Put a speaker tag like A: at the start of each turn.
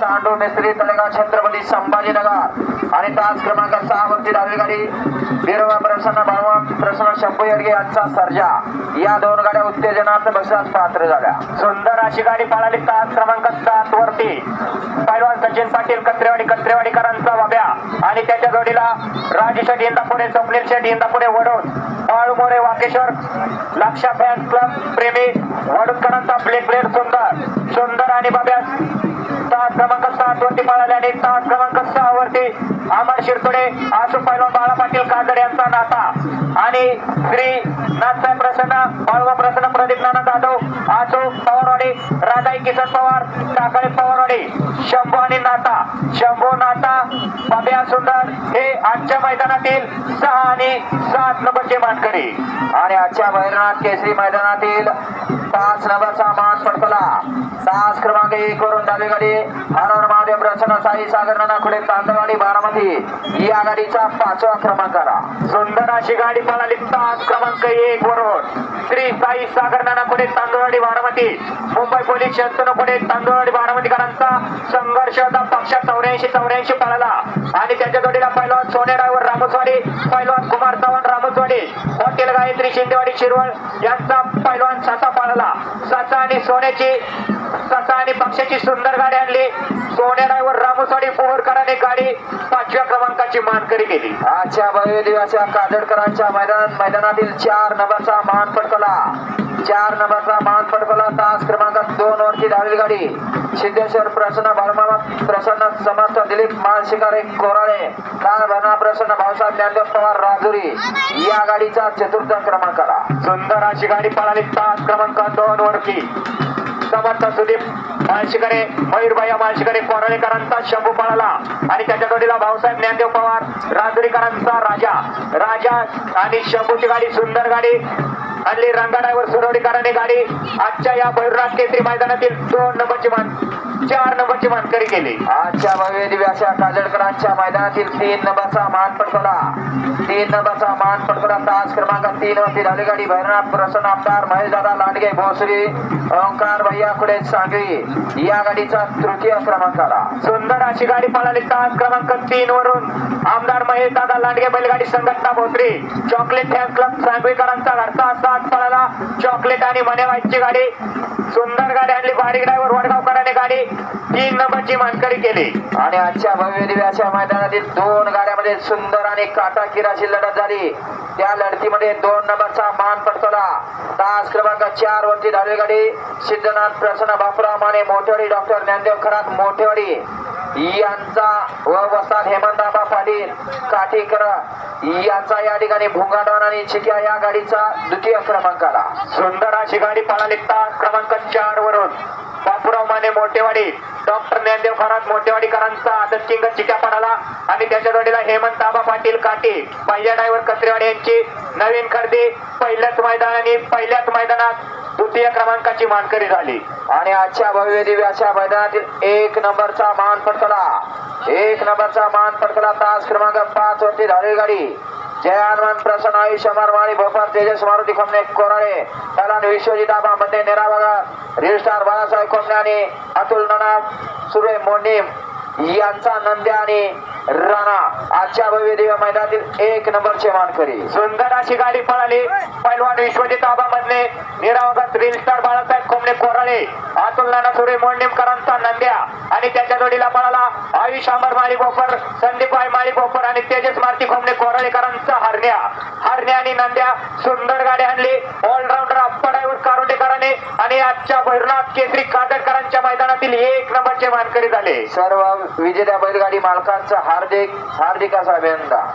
A: सांडू मिस्त्री तळेगाव छत्रपती संभाजीनगर. आणि तास क्रमांक सहा वरती डावी गाडी. बिरोबा प्रसन्न बाळवा प्रसन्न शंभू येडगे यांचा सर्जा. या दोन गाड्या उत्तेजनार्थ बसण्यास पात्र झाल्या.
B: सुंदर अशी गाडी पळाली तास क्रमांक सात वरती. पैलवान सचिन पाटील कत्रेवाडी कत्रेवाडीकरांचा बाब्या आणि त्याच्या जोडीला राजू शेठ इंदापुरे स्वप्नील शेठ इंदापुरे वडोद बाळू मोरे वाकेश्वर लक्षा फॅन्स क्लब प्रेमी वडोदकरांचा ब्लेक ब्लेड सुंदर. सुंदर आणि बाब्या तास क्रमांक सात वरती पळाले आणि तास क्रमांक सहा वरती अमर शिरतोडे आसू पैलवान बाळा पाटील काजड यांचा नाता. आणि श्री नाथसाहेब प्रसन्न बाळवा प्रसन्न प्रदीप नाना जाधव आसू पवारवाडी राधाई किसन पवार काकडे पवारवाडी. शंभू आणि नाता. शंभू नाता बाब्या सुंदर हे आजच्या मैदानातील सहा आणि सात नंबरचे मानकरी.
A: आणि आजच्या भैरनाथ केसरी मैदानातील पाच नंबरचा मान पडतला तास क्रमांक एक वरून डावी गाडी हरहर महादेव प्रसन्न साई सागर नाना खुडे तांदळवाडी बारामती. या गाडीचा पाचवा क्रमांक आला.
B: सुंदर अशी गाडी पळाली. तास क्रमांक एक वरून. श्री साई सागर नाना तांदवाडी बारामती. मुंबई पोलीस शंतनू पुढे तांदवाडी बारामतीकरांचा संघर्ष होता पक्षात गायत्री शिंदेवाडी शिरवळ यांचा पैलवान सासा पाळला. सासा आणि सोन्याची सासा आणि पक्षाची सुंदर गाडी आणली. सोने ड्रायव्हर रामसवाडी पोहरकरांनी गाडी पाचव्या क्रमांकाची मानकरी केली.
A: आजच्या भव्य दिवसाच्या काजडकरांच्या मैदान मैदानातील चार नंबरचा मान पटकला चार नंबरचा मान पटकला तास क्रमांक दोन वरची धावली गाडी. सिद्धेश्वर प्रसन्न बाळमामा प्रसन्न समर्थ दिलीप माळशिकारे कोराळे काळ भरणा प्रसन्न भाऊसाहेब ज्ञानदेव पवार राजुरी. या गाडीचा चतुर्थ क्रमांक आला
B: सुंदर अशी गाडी पळाली. तास क्रमांक दोन वरती समर्थ सुदीप माळशिकरे मयूरभाई माळशिकरे कोराळेकरांचा शंभू पळाला. आणि त्याच्या जोडीला भाऊसाहेब ज्ञानदेव पवार राजुरीकरांचा राजा. राजा आणि शंभूची गाडी सुंदर गाडी. आणली रंगा ड्रायव्हर सुरवडीकरांनी गाडी आजच्या या भैरनाथ केसरी मैदानातील दोन नंबरची मान चार नंबरची मानकरी केली.
A: आजच्या भव्य दिव्याच्या काजडकरांच्या मैदानातील तीन नंबरचा मान पटकवला. तीन नंबरचा मान पटकवला. तास क्रमांक तीन वरती धावली गाडी. भैरनाथ प्रसन्न आमदार महेशदादा लांडगे भोसरी ओंकार भैया खुडे सांगवी. या गाडीचा तृतीय क्रमांक आला.
B: सुंदर अशी गाडी पळाली. तास क्रमांक तीन वरून आमदार महेश दादा लांडगे बैलगाडी संघटना भोसरी चॉकलेट फॅन क्लब सांगवीकरांचा घरचा साथ पळाला. चॉकलेट आणि मनेवाईची गाडी. सुंदर गाडी आणली. बारीक ड्रायव्हर वडगावकरांनी गाडी. तीन नंबरची मानकरी केली.
A: आणि आजच्या भव्य दिव्याच्या मैदानातील दोन गाड्यामध्ये सुंदर आणि काटा किराची लढत झाली. त्या लढतीमध्ये दोन नंबरचा मान पटकवला. तास क्रमांक चार वरती धावली गाडी. सिद्धनाथ प्रसन्न बापराम आणि मोठेवाडी डॉक्टर ज्ञानदेव खरात मोठेवाडी. यांचा व वस्ताद हेमंतआबा पाटील काठीकर यांचा या ठिकाणी भुंगाडवान आणि चिक्या या गाडीचा द्वितीय क्रमांक आला.
B: सुंदर अशी गाडी तास क्रमांक चार वरून बापूराव माने मोठेवाडी डॉक्टर ज्ञानदेव खरात मोठेवाडीकरांचा आदत किंग चिक्या पडाला आणि त्याच्या जोडीला हेमंत आबा पाटील काटे पहिल्या ड्रायव्हर कत्रेवाडी यांची नवीन खरेदी पहिल्याच मैदान आणि पहिल्याच मैदानात द्वितीय क्रमांकाची मानकरी झाली.
A: आणि आजच्या भव्य दिव्याच्या मैदानातील एक नंबरचा मान पटकला एक नंबरचा मान पटकला तास क्रमांक पाच वरती धारेगाडी गाडी. जय हनुमान प्रसन्न आयुष्य मारवाडी भोपाळ तेजस मारुती खोमणे कोराळे कलान विश्वजित आबा मध्ये नेराबागा रील स्टार बाळासाहेब खोमणे आणि अतुल नना सुरे मोंडीम याचा नंद्या आणि राणा आजच्या भव्य देव मैदानातील एक नंबरचे मानकरी.
B: सुंदर अशी गाडी पळाली. पैलवान विश्वजित आबामधले निरावगत रील स्टार बाळासाहेब कोंबडे कोराळे. अतुल नाना सुरे मोडणीमकरांचा नंद्या आणि त्याच्या जोडीला पळाला आयुष अंबर माळी बोपर संदीपबाई माळी बोपर आणि तेजस मारती कोंबडे कोराळेकरांचा हरण्या. हरण्या आणि नंद्या सुंदर गाडी आणली. ऑलराऊंडर अप्पा ड्रायव्हर कारोटेकरांनी आणि आजच्या भैरनाथ केसरी कादडकरांच्या मैदानातील एक नंबरचे मानकरी झाले.
A: सर्व विजेत्या बैलगाडी मालकांचं हार्दिक हार्दिक असा अभिनंदन.